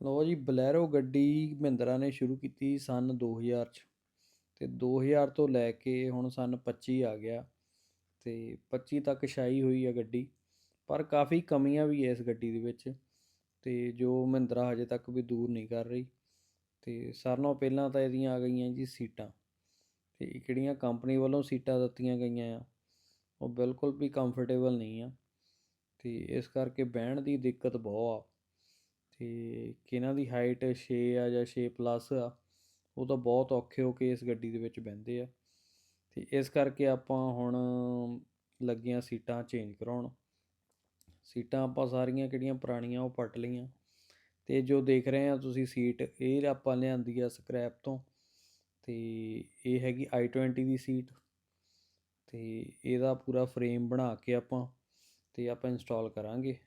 ਲਓ ਜੀ, ਬਲੈਰੋ ਗੱਡੀ ਮਹਿੰਦਰਾ ਨੇ ਸ਼ੁਰੂ ਕੀਤੀ ਸਨ 2000 ਚ ਤੇ 2000 ਤੋਂ ਲੈ ਕੇ ਹੁਣ ਸਨ 25 ਆ ਗਿਆ ਤੇ 25 ਤੱਕ ਛਾਈ ਹੋਈ ਹੈ ਗੱਡੀ, ਪਰ ਕਾਫੀ ਕਮੀਆਂ ਵੀ ਹੈ ਇਸ ਗੱਡੀ ਦੇ ਵਿੱਚ ਤੇ ਜੋ ਮਹਿੰਦਰਾ ਹਜੇ ਤੱਕ ਵੀ ਦੂਰ ਨਹੀਂ ਕਰ ਰਹੀ ਤੇ ਸਾਰਿਆਂ ਨਾਲੋਂ ਪਹਿਲਾਂ ਤਾਂ ਇਹਦੀਆਂ ਆ ਗਈਆਂ ਜੀ ਸੀਟਾਂ ਤੇ ਕਿਹੜੀਆਂ ਕੰਪਨੀ ਵੱਲੋਂ ਸੀਟਾਂ ਦਿੱਤੀਆਂ ਗਈਆਂ ਆ, ਉਹ ਬਿਲਕੁਲ ਵੀ ਕੰਫਰਟੇਬਲ ਨਹੀਂ ਆ ਤੇ ਇਸ ਕਰਕੇ ਬਹਿਣ ਦੀ ਦਿੱਕਤ ਬਹੁਤ ਆ। ਤੇ ਕਿਹਨਾਂ ਦੀ ਹਾਈਟ 6 ਆ ਜਾਂ 6 ਪਲੱਸ ਆ, ਉਹ ਤਾਂ ਬਹੁਤ ਔਖੇ ਹੋ ਕੇ ਇਸ ਗੱਡੀ ਦੇ ਵਿੱਚ ਬਹਿੰਦੇ ਆ। ਤੇ ਇਸ ਕਰਕੇ ਆਪਾਂ ਹੁਣ ਲੱਗੀਆਂ ਸੀਟਾਂ ਚੇਂਜ ਕਰਾਉਣ। ਸੀਟਾਂ ਆਪਾਂ ਸਾਰੀਆਂ ਕਿਹੜੀਆਂ ਪੁਰਾਣੀਆਂ, ਉਹ ਪੱਟ ਲਈਆਂ। ਤੇ ਜੋ ਦੇਖ ਰਹੇ ਆ ਤੁਸੀਂ ਸੀਟ, ਇਹ ਆਪਾਂ ਲਿਆਂਦੀ ਆ ਸਕ੍ਰੈਪ ਤੋਂ। ਤੇ ਇਹ ਹੈਗੀ i20 ਦੀ ਸੀਟ। ਤੇ ਇਹਦਾ ਪੂਰਾ ਫਰੇਮ ਬਣਾ ਕੇ ਆਪਾਂ, ਤੇ ਆਪਾਂ ਇੰਸਟਾਲ ਕਰਾਂਗੇ।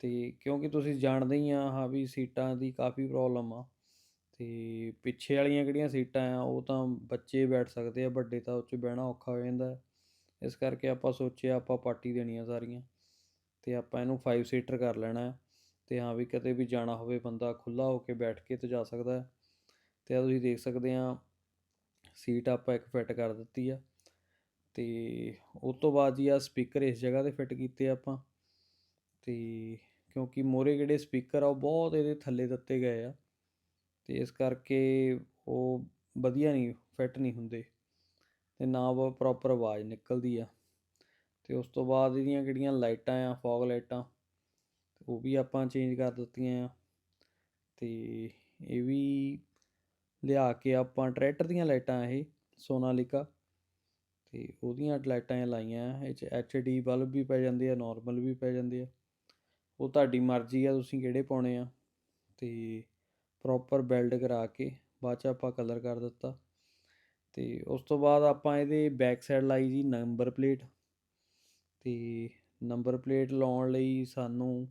ਅਤੇ ਕਿਉਂਕਿ ਤੁਸੀਂ ਜਾਣਦੇ ਹੀ ਆ ਹਾਂ ਵੀ ਸੀਟਾਂ ਦੀ ਕਾਫੀ ਪ੍ਰੋਬਲਮ ਆ ਅਤੇ ਪਿੱਛੇ ਵਾਲੀਆਂ ਕਿਹੜੀਆਂ ਸੀਟਾਂ ਆ, ਉਹ ਤਾਂ ਬੱਚੇ ਬੈਠ ਸਕਦੇ ਆ, ਵੱਡੇ ਤਾਂ ਉਹ 'ਚ ਬਹਿਣਾ ਔਖਾ ਹੋ ਜਾਂਦਾ ਇਸ ਕਰਕੇ ਆਪਾਂ ਸੋਚਿਆ ਆਪਾਂ ਪਾਰਟੀ ਦੇਣੀਆਂ ਸਾਰੀਆਂ ਅਤੇ ਆਪਾਂ ਇਹਨੂੰ ਫਾਈਵ ਸੀਟਰ ਕਰ ਲੈਣਾ ਹੈ ਤੇ ਹਾਂ ਵੀ ਕਦੇ ਵੀ ਜਾਣਾ ਹੋਵੇ, ਬੰਦਾ ਖੁੱਲ੍ਹਾ ਹੋ ਕੇ ਬੈਠ ਕੇ ਤਾਂ ਜਾ ਸਕਦਾ ਹੈ। ਤੇ ਆ ਤੁਸੀਂ ਦੇਖ ਸਕਦੇ ਆ, ਸੀਟ ਆਪਾਂ ਇੱਕ ਫਿੱਟ ਕਰ ਦਿੱਤੀ ਆ ਅਤੇ ਉਹ ਤੋਂ ਬਾਅਦ ਜੀ ਆ ਸਪੀਕਰ ਇਸ ਜਗ੍ਹਾ ਤੇ ਫਿੱਟ ਕੀਤੇ ਆਪਾਂ। ਅਤੇ ਕਿਉਂਕਿ ਮੋਰੇ ਜਿਹੜੇ ਸਪੀਕਰ ਆ, ਉਹ ਬਹੁਤ ਇਹਦੇ ਥੱਲੇ ਦਿੱਤੇ ਗਏ ਆ ਅਤੇ ਇਸ ਕਰਕੇ ਉਹ ਵਧੀਆ ਨਹੀਂ ਫਿੱਟ ਨਹੀਂ ਹੁੰਦੇ ਅਤੇ ਨਾ ਉਹ ਪ੍ਰੋਪਰ ਆਵਾਜ਼ ਨਿਕਲਦੀ ਆ ਅਤੇ ਉਸ ਤੋਂ ਬਾਅਦ ਇਹਦੀਆਂ ਜਿਹੜੀਆਂ ਲਾਈਟਾਂ ਆ ਫੌਗ ਲਾਈਟਾਂ, ਉਹ ਵੀ ਆਪਾਂ ਚੇਂਜ ਕਰ ਦਿੱਤੀਆਂ ਆ ਅਤੇ ਇਹ ਵੀ ਲਿਆ ਕੇ ਆਪਾਂ ਟਰੈਕਟਰ ਦੀਆਂ ਲਾਈਟਾਂ ਇਹ, ਸੋਨਾਲੀਕਾ ਤੇ ਉਹਦੀਆਂ ਲਾਈਟਾਂ ਇਹ ਲਾਈਆਂ ਆ ਇਹ 'ਚ ਐਚ ਡੀ ਬਲਬ ਵੀ ਪੈ ਜਾਂਦੇ ਆ ਨਾਰਮਲ ਵੀ ਪੈ ਜਾਂਦੇ ਆ। ਉਹ ਤੁਹਾਡੀ ਮਰਜ਼ੀ ਆ, ਤੁਸੀਂ ਕਿਹੜੇ ਪਾਉਣੇ ਆ। ਤੇ ਪ੍ਰੋਪਰ ਬਿਲਡ ਕਰਾ ਕੇ ਬਾਅਦ ਚ ਆਪਾਂ ਕਲਰ ਕਰ ਦਿੱਤਾ। ਤੇ ਉਸ ਤੋਂ ਬਾਅਦ ਆਪਾਂ ਇਹਦੇ ਬੈਕ ਸਾਈਡ ਲਾਈ ਜੀ ਨੰਬਰ ਪਲੇਟ ਤੇ ਨੰਬਰ ਪਲੇਟ ਲਾਉਣ ਲਈ ਸਾਨੂੰ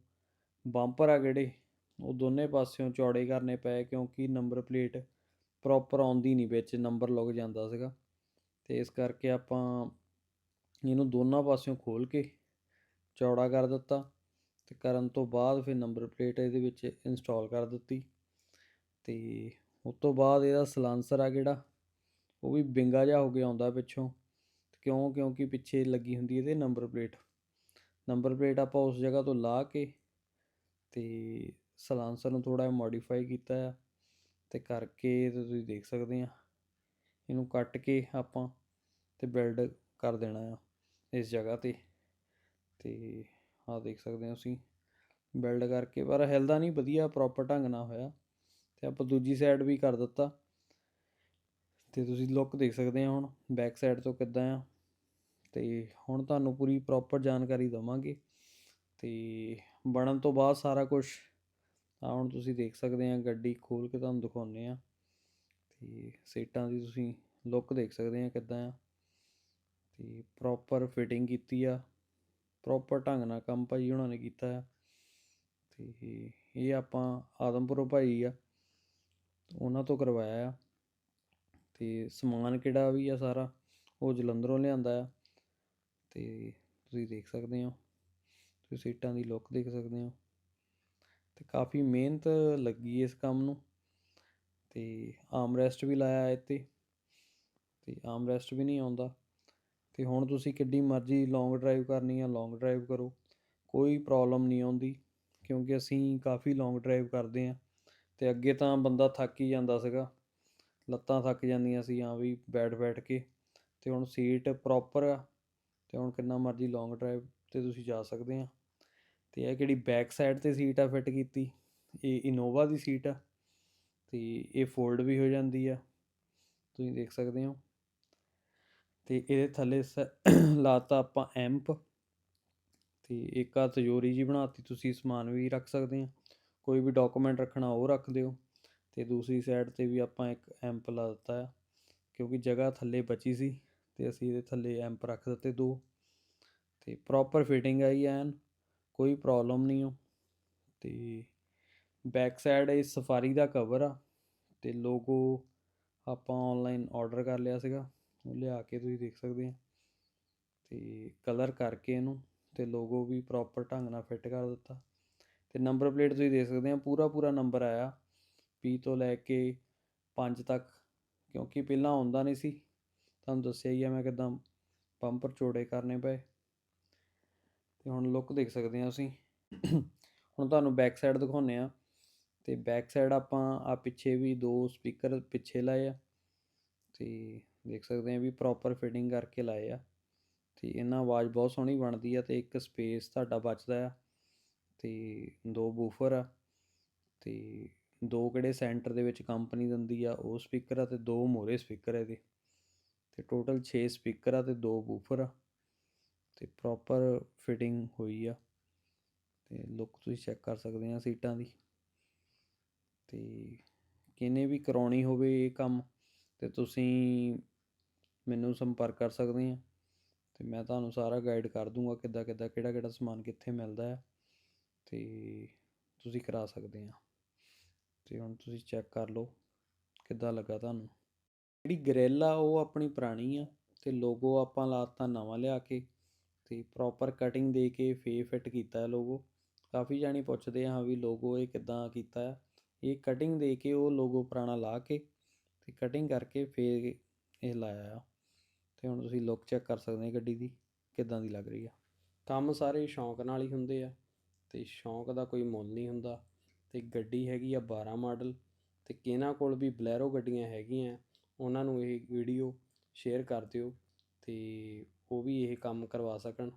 ਬੰਪਰ ਆ ਜਿਹੜੇ ਉਹ ਦੋਨੇ ਪਾਸਿਓਂ ਚੌੜੇ ਕਰਨੇ ਪਏ ਕਿਉਂਕਿ ਨੰਬਰ ਪਲੇਟ ਪ੍ਰੋਪਰ ਆਉਂਦੀ ਨਹੀਂ ਵਿੱਚ ਨੰਬਰ ਲੁੱਗ ਜਾਂਦਾ ਸੀਗਾ। ਤੇ ਇਸ ਕਰਕੇ ਆਪਾਂ ਇਹਨੂੰ ਦੋਨਾਂ ਪਾਸਿਓਂ ਖੋਲ ਕੇ ਚੌੜਾ ਕਰ ਦਿੱਤਾ। ਤੇ ਕਰਨ ਤੋਂ ਬਾਅਦ ਫਿਰ ਨੰਬਰ ਪਲੇਟ ਇਹਦੇ ਵਿੱਚ ਇੰਸਟਾਲ ਕਰ ਦਿੱਤੀ। ਤੇ ਉਸ ਤੋਂ ਬਾਅਦ ਇਹਦਾ ਸਲਾਂਸਰ ਆ ਜਿਹੜਾ, ਉਹ ਵੀ ਬਿੰਗਾ ਜਿਹਾ ਹੋ ਕੇ ਆਉਂਦਾ ਪਿੱਛੋਂ। ਕਿਉਂ? ਕਿਉਂਕਿ ਪਿੱਛੇ ਲੱਗੀ ਹੁੰਦੀ ਇਹਦੇ ਨੰਬਰ ਪਲੇਟ ਨੰਬਰ ਪਲੇਟ ਆਪਾਂ ਉਸ ਜਗ੍ਹਾ ਤੋਂ ਲਾ ਕੇ ਤੇ ਸਲਾਂਸਰ ਨੂੰ ਥੋੜਾ ਮੋਡੀਫਾਈ ਕੀਤਾ ਆ। ਤੇ ਕਰਕੇ ਤੇ ਤੁਸੀਂ ਦੇਖ ਸਕਦੇ ਆ। ਇਹਨੂੰ ਕੱਟ ਕੇ ਆਪਾਂ ਤੇ ਬਿਲਡ ਕਰ ਦੇਣਾ ਆ ਇਸ ਜਗ੍ਹਾ ਤੇ। ਤੇ ਆਹ ਦੇਖ ਸਕਦੇ ਹੋ ਤੁਸੀਂ ਬਿਲਡ ਕਰਕੇ, ਪਰ ਹਿਲਦਾ ਨਹੀਂ, ਵਧੀਆ ਪ੍ਰੋਪਰ ਢੰਗ ਨਾਲ ਹੋਇਆ ਤੇ ਆਪਾਂ ਦੂਜੀ ਸਾਈਡ ਵੀ ਕਰ ਦਿੱਤਾ ਤੇ ਤੁਸੀਂ ਲੁੱਕ ਦੇਖ ਸਕਦੇ ਆ ਹੁਣ ਬੈਕ ਸਾਈਡ ਤੋਂ ਕਿੱਦਾਂ ਆ ਤੇ ਹੁਣ ਤੁਹਾਨੂੰ ਪੂਰੀ ਪ੍ਰੋਪਰ ਜਾਣਕਾਰੀ ਦਵਾਂਗੇ ਤੇ ਬਣਨ ਤੋਂ ਬਾਅਦ ਸਾਰਾ ਕੁਝ ਆ ਹੁਣ ਤੁਸੀਂ ਦੇਖ ਸਕਦੇ ਆ ਗੱਡੀ ਖੋਲ ਕੇ ਤੁਹਾਨੂੰ ਦਿਖਾਉਂਦੇ ਆ ਤੇ ਸੀਟਾਂ ਦੀ ਤੁਸੀਂ ਲੁੱਕ ਦੇਖ ਸਕਦੇ ਆ ਕਿੱਦਾਂ ਆ ਤੇ ਪ੍ਰੋਪਰ ਫਿਟਿੰਗ ਕੀਤੀ ਆ। ਪ੍ਰੋਪਰ ਢੰਗ ਨਾਲ ਕੰਮ ਭਾਈ ਉਹਨਾਂ ਨੇ ਕੀਤਾ ਆ। ਤੇ ਇਹ ਆਪਾਂ ਆਦਮਪੁਰੋਂ ਭਾਈ ਆ ਉਹਨਾਂ ਤੋਂ ਕਰਵਾਇਆ ਆ। ਤੇ ਸਮਾਨ ਕਿਹੜਾ ਵੀ ਆ ਸਾਰਾ, ਉਹ ਜਲੰਧਰੋਂ ਲਿਆਂਦਾ ਆ। ਤੇ ਤੁਸੀਂ ਦੇਖ ਸਕਦੇ ਹੋ, ਤੁਸੀਂ ਸੀਟਾਂ ਦੀ ਲੁੱਕ ਦੇਖ ਸਕਦੇ ਹੋ। ਤੇ ਕਾਫੀ ਮਿਹਨਤ ਲੱਗੀ ਇਸ ਕੰਮ ਨੂੰ। ਤੇ ਆਮਰੈਸਟ ਵੀ ਲਾਇਆ ਇੱਥੇ, ਤੇ ਆਮਰੈਸਟ ਵੀ ਨਹੀਂ ਆਉਂਦਾ। ਅਤੇ ਹੁਣ ਤੁਸੀਂ ਕਿੱਡੀ ਮਰਜ਼ੀ ਲੌਂਗ ਡਰਾਈਵ ਕਰਨੀ ਆ ਲੌਂਗ ਡਰਾਈਵ ਕਰੋ, ਕੋਈ ਪ੍ਰੋਬਲਮ ਨਹੀਂ ਆਉਂਦੀ, ਕਿਉਂਕਿ ਅਸੀਂ ਕਾਫੀ ਲੌਂਗ ਡਰਾਈਵ ਕਰਦੇ ਹਾਂ ਅਤੇ ਅੱਗੇ ਤਾਂ ਬੰਦਾ ਥੱਕ ਹੀ ਜਾਂਦਾ ਸੀਗਾ, ਲੱਤਾਂ ਥੱਕ ਜਾਂਦੀਆਂ ਸੀ ਹਾਂ ਵੀ ਬੈਠ ਬੈਠ ਕੇ ਅਤੇ ਹੁਣ ਸੀਟ ਪ੍ਰੋਪਰ ਆ ਅਤੇ ਹੁਣ ਕਿੰਨਾ ਮਰਜ਼ੀ ਲੌਂਗ ਡਰਾਈਵ ਤੇ ਤੁਸੀਂ ਜਾ ਸਕਦੇ ਆ। ਅਤੇ ਇਹ ਕਿਹੜੀ ਬੈਕ ਸਾਈਡ ਤੇ ਸੀਟ ਆ ਫਿੱਟ ਕੀਤੀ? ਇਹ ਇਨੋਵਾ ਦੀ ਸੀਟ ਆ ਅਤੇ ਇਹ ਫੋਲਡ ਵੀ ਹੋ ਜਾਂਦੀ ਆ, ਤੁਸੀਂ ਦੇਖ ਸਕਦੇ ਹੋ। ਅਤੇ ਇਹਦੇ ਥੱਲੇ ਸ ਲਾਤਾ ਆਪਾਂ ਐਂਪ ਅਤੇ ਇੱਕ ਆ ਤਜੋਰੀ ਜੀ ਬਣਾਤੀ, ਤੁਸੀਂ ਸਮਾਨ ਵੀ ਰੱਖ ਸਕਦੇ ਆ। ਕੋਈ ਵੀ ਡਾਕੂਮੈਂਟ ਰੱਖਣਾ ਉਹ ਰੱਖ ਦਿਓ ਅਤੇ ਦੂਸਰੀ ਸਾਈਡ ਤੇ ਵੀ ਆਪਾਂ ਇੱਕ ਐਂਪ ਲਾ ਦਿੱਤਾ ਆ, ਕਿਉਂਕਿ ਜਗ੍ਹਾ ਥੱਲੇ ਬਚੀ ਸੀ ਅਤੇ ਅਸੀਂ ਇਹਦੇ ਥੱਲੇ ਐਂਪ ਰੱਖ ਦਿੱਤੇ ਦੋ। ਅਤੇ ਪ੍ਰੋਪਰ ਫਿਟਿੰਗ ਆਈ ਐਨ, ਕੋਈ ਪ੍ਰੋਬਲਮ ਨਹੀਂ ਹੋ ਅਤੇ ਬੈਕ ਸਾਈਡ ਇਹ ਸਫਾਰੀ ਦਾ ਕਵਰ ਆ ਤੇ ਲੋਗੋ ਆਪਾਂ ਆਨਲਾਈਨ ਆਰਡਰ ਕਰ ਲਿਆ ਸੀਗਾ। ਲਿਆ ਕੇ ਤੁਸੀਂ ਦੇਖ ਸਕਦੇ ਆ। ਤੇ ਕਲਰ ਕਰਕੇ ਇਹਨੂੰ ਤੇ ਲੋਗੋ ਵੀ ਪ੍ਰੋਪਰ ਢੰਗ ਨਾਲ ਫਿੱਟ ਕਰ ਦਿੱਤਾ। ਤੇ ਨੰਬਰ ਪਲੇਟ ਤੁਸੀਂ ਦੇਖ ਸਕਦੇ ਆ, ਪੂਰਾ ਪੂਰਾ ਨੰਬਰ ਆਇਆ। P ਤੋਂ ਲੈ ਕੇ 5 ਤੱਕ, ਕਿਉਂਕਿ ਪਹਿਲਾਂ ਆਉਂਦਾ ਨਹੀਂ ਸੀ। ਤੁਹਾਨੂੰ ਦੱਸਿਆ ਹੀ ਆ ਮੈਂ ਕਿਦਾਂ ਬੰਪਰ ਚੌੜੇ ਕਰਨੇ ਪਏ। ਤੇ ਹੁਣ ਲੁੱਕ ਦੇਖ ਸਕਦੇ ਆ ਅਸੀਂ ਹੁਣ ਤੁਹਾਨੂੰ ਬੈਕ ਸਾਈਡ ਦਿਖਾਉਂਦੇ ਆ। ਤੇ ਬੈਕ ਸਾਈਡ ਆਪਾਂ ਆ ਪਿੱਛੇ ਵੀ ਦੋ ਸਪੀਕਰ ਪਿੱਛੇ ਲਾਏ ਆ। ਤੇ ਦੇਖ ਸਕਦੇ ਆ ਵੀ ਪ੍ਰੋਪਰ ਫਿਟਿੰਗ ਕਰਕੇ ਲਾਏ ਆ ਤੇ ਇਹਨਾਂ ਆਵਾਜ਼ ਬਹੁਤ ਸੋਹਣੀ ਬਣਦੀ ਆ ਤੇ ਇੱਕ ਸਪੇਸ ਤੁਹਾਡਾ ਬਚਦਾ ਆ ਤੇ ਦੋ ਬੂਫਰ ਆ ਤੇ ਦੋ ਕਿਹੜੇ ਸੈਂਟਰ ਦੇ ਵਿੱਚ ਕੰਪਨੀ ਦਿੰਦੀ ਆ ਉਹ ਸਪੀਕਰ ਆ ਤੇ ਦੋ ਮੋਰੇ ਸਪੀਕਰ ਇਹਦੇ ਤੇ ਟੋਟਲ 6 ਸਪੀਕਰ ਆ ਤੇ ਦੋ ਬੂਫਰ ਆ ਤੇ ਪ੍ਰੋਪਰ ਫਿਟਿੰਗ ਹੋਈ ਆ ਤੇ ਲੁੱਕ ਤੁਸੀਂ ਚੈੱਕ ਕਰ ਸਕਦੇ ਆ ਸੀਟਾਂ ਦੀ ਤੇ ਕਿਨੇ ਵੀ ਕਰਾਉਣੀ ਹੋਵੇ ਇਹ ਕੰਮ ਤੇ ਤੁਸੀਂ ਮੈਨੂੰ ਸੰਪਰਕ ਕਰ ਸਕਦੇ ਆ ਤੇ ਮੈਂ ਤੁਹਾਨੂੰ ਸਾਰਾ ਗਾਈਡ ਕਰ ਦੂੰਗਾ ਕਿੱਦਾਂ ਕਿੱਦਾਂ, ਕਿਹੜਾ ਕਿਹੜਾ ਸਮਾਨ ਕਿੱਥੇ ਮਿਲਦਾ ਆ ਤੇ ਤੁਸੀਂ ਕਰਾ ਸਕਦੇ ਆ ਤੇ ਹੁਣ ਤੁਸੀਂ ਚੈੱਕ ਕਰ ਲਓ ਕਿੱਦਾਂ ਲੱਗਾ ਤੁਹਾਨੂੰ। ਜਿਹੜੀ ਗ੍ਰਿਲ ਆ ਉਹ ਆਪਣੀ ਪੁਰਾਣੀ ਆ ਤੇ ਲੋਗੋ ਆਪਾਂ ਲਾਤਾ ਨਵਾਂ ਲਿਆ ਕੇ ਤੇ ਪ੍ਰੋਪਰ ਕਟਿੰਗ ਦੇ ਕੇ ਫੇ ਫਿਟ ਕੀਤਾ ਲੋਗੋ ਕਾਫੀ ਜਾਣੀ ਪੁੱਛਦੇ ਆ ਵੀ ਲੋਗੋ ਇਹ ਕਿੱਦਾਂ ਕੀਤਾ ਆ ਇਹ ਕਟਿੰਗ ਦੇ ਕੇ ਉਹ ਲੋਗੋ ਪੁਰਾਣਾ ਲਾ ਕੇ ਤੇ ਕਟਿੰਗ ਕਰਕੇ ਫੇ ਇਹ ਲਾਇਆ ਆ। ਤੇ ਹੁਣ ਤੁਸੀਂ ਲੁੱਕ ਚੈੱਕ ਕਰ ਸਕਦੇ ਆ ਗੱਡੀ ਦੀ, ਕਿੱਦਾਂ ਦੀ ਲੱਗ ਰਹੀ ਆ। ਕੰਮ ਸਾਰੇ ਸ਼ੌਂਕ ਨਾਲ ਹੀ ਹੁੰਦੇ ਆ ਤੇ ਸ਼ੌਂਕ ਦਾ ਕੋਈ ਮੁੱਲ ਨਹੀਂ ਹੁੰਦਾ। ਤੇ ਗੱਡੀ ਹੈਗੀ ਆ 12 ਮਾਡਲ ਤੇ ਕਿਹਨਾਂ ਕੋਲ ਵੀ ਬਲੈਰੋ ਗੱਡੀਆਂ ਹੈਗੀਆਂ, ਉਹਨਾਂ ਨੂੰ ਇਹ ਵੀਡੀਓ ਸ਼ੇਅਰ ਕਰ ਦਿਓ ਤੇ ਉਹ ਵੀ ਇਹ ਕੰਮ ਕਰਵਾ ਸਕਣ।